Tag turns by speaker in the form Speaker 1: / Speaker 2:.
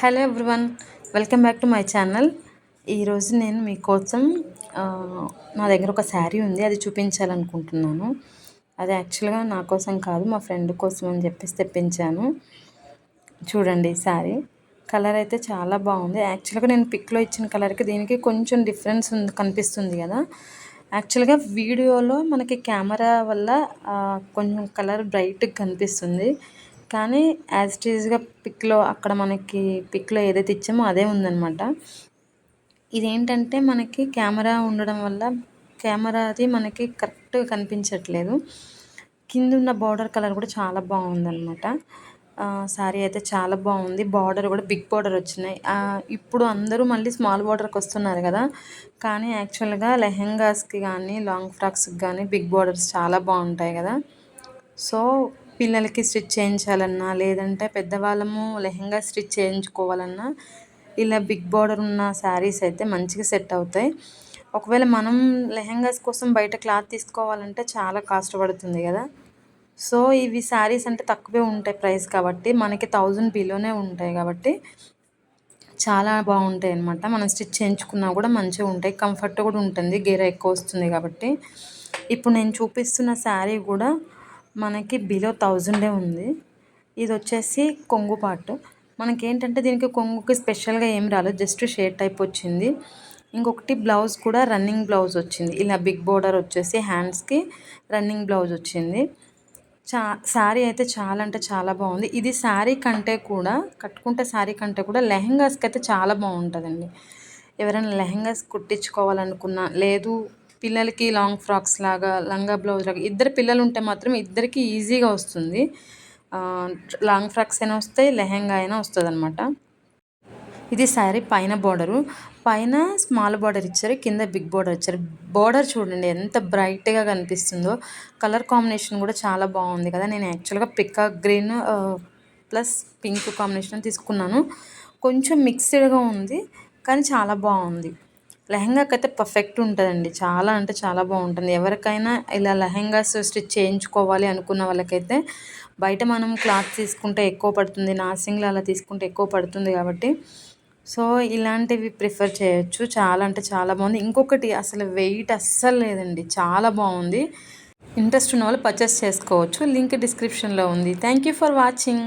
Speaker 1: Hello everyone welcome back to my channel. ఈరోజు నేను మీకోసం నా దగ్గర ఒక శారీ ఉంది అది చూపించాలనుకుంటున్నాను. అది యాక్చువల్గా నా కోసం కాదు మా ఫ్రెండ్ కోసం అని చెప్పేసి తెప్పించాను. చూడండి ఈ శారీ. కలర్ అయితే చాలా బాగుంది. యాక్చువల్గా నేను పిక్లో ఇచ్చిన కలర్కి దీనికి కొంచెం డిఫరెన్స్ ఉంది కనిపిస్తుంది కదా. యాక్చువల్గా వీడియోలో మనకి కెమెరా వల్ల కొంచెం కలర్ బ్రైట్గా కనిపిస్తుంది. కానీ యాజ్ ఇట్ ఈజ్గా పిక్లో అక్కడ మనకి పిక్లో ఏదైతే ఇచ్చామో అదే ఉందనమాట ఇదేంటంటే మనకి కెమెరా ఉండడం వల్ల కెమెరాది మనకి కరెక్ట్గా కనిపించట్లేదు. కింద ఉన్న బార్డర్ కలర్ కూడా చాలా బాగుందనమాట శారీ అయితే చాలా బాగుంది. బార్డర్ కూడా బిగ్ బార్డర్ వచ్చినాయి. ఇప్పుడు అందరూ మళ్ళీ స్మాల్ బార్డర్కి వస్తున్నారు కదా. కానీ యాక్చువల్గా లెహెంగాస్కి కానీ లాంగ్ ఫ్రాక్స్కి కానీ బిగ్ బార్డర్స్ చాలా బాగుంటాయి కదా. సో పిల్లలకి స్టిచ్ చేయించాలన్నా లేదంటే పెద్దవాళ్ళము లెహెంగా స్టిచ్ చేయించుకోవాలన్నా ఇలా బిగ్ బార్డర్ ఉన్న శారీస్ అయితే మంచిగా సెట్ అవుతాయి. ఒకవేళ మనం లెహెంగాస్ కోసం బయట క్లాత్ తీసుకోవాలంటే చాలా కాస్ట్ పడుతుంది కదా. సో ఇవి శారీస్ అంటే తక్కువే ఉంటాయి ప్రైస్ కాబట్టి మనకి థౌజండ్ బిలోనే ఉంటాయి కాబట్టి చాలా బాగుంటాయి అన్నమాట. మనం స్టిచ్ చేయించుకున్నా కూడా మంచిగా ఉంటాయి. కంఫర్ట్ కూడా ఉంటుంది. గేర ఎక్కువ వస్తుంది కాబట్టి. ఇప్పుడు నేను చూపిస్తున్న శారీ కూడా మనకి బిలో థౌజండే ఉంది. ఇది వచ్చేసి కొంగు పార్ట్ మనకి ఏంటంటే దీనికి కొంగుకి స్పెషల్గా ఏం రాలేదు జస్ట్ షేడ్ టైప్ వచ్చింది. ఇంకొకటి బ్లౌజ్ కూడా రన్నింగ్ బ్లౌజ్ వచ్చింది. ఇలా బిగ్ బోర్డర్ వచ్చేసి హ్యాండ్స్కి రన్నింగ్ బ్లౌజ్ వచ్చింది. చా శారీ అయితే చాలా అంటే చాలా బాగుంది. ఇది శారీ కంటే కూడా కట్టుకుంటే శారీ కంటే కూడా లెహెంగాస్కి అయితే చాలా బాగుంటుందండి. ఎవరైనా లెహెంగాస్ కుట్టించుకోవాలనుకున్నా లేదు పిల్లలకి లాంగ్ ఫ్రాక్స్ లాగా లంగా బ్లౌజ్ లాగా ఇద్దరు పిల్లలు ఉంటే మాత్రం ఇద్దరికి ఈజీగా వస్తుంది. లాంగ్ ఫ్రాక్స్ అయినా వస్తాయి లెహెంగా అయినా వస్తుంది అనమాట ఇది శారీ పైన బార్డరు. పైన స్మాల్ బార్డర్ ఇచ్చారు కింద బిగ్ బార్డర్ ఇచ్చారు. బార్డర్ చూడండి ఎంత బ్రైట్గా కనిపిస్తుందో. కలర్ కాంబినేషన్ కూడా చాలా బాగుంది కదా. నేను యాక్చువల్గా peacock green plus pink combination తీసుకున్నాను. కొంచెం మిక్స్డ్గా ఉంది కానీ చాలా బాగుంది. లెహంగాకి అయితే పర్ఫెక్ట్ ఉంటుందండి. చాలా అంటే చాలా బాగుంటుంది. ఎవరికైనా ఇలా లెహంగాస్ స్టిచ్ చేయించుకోవాలి అనుకున్న వాళ్ళకైతే బయట మనం క్లాత్ తీసుకుంటే ఎక్కువ పడుతుంది నాసింగ్లు అలా తీసుకుంటే ఎక్కువ పడుతుంది కాబట్టి. సో ఇలాంటివి ప్రిఫర్ చేయొచ్చు. చాలా అంటే చాలా బాగుంది. ఇంకొకటి అసలు వెయిట్ అస్సలు లేదండి. చాలా బాగుంది. ఇంట్రెస్ట్ ఉన్న వాళ్ళు పర్చేస్ చేసుకోవచ్చు. లింక్ డిస్క్రిప్షన్లో ఉంది. Thank you for watching.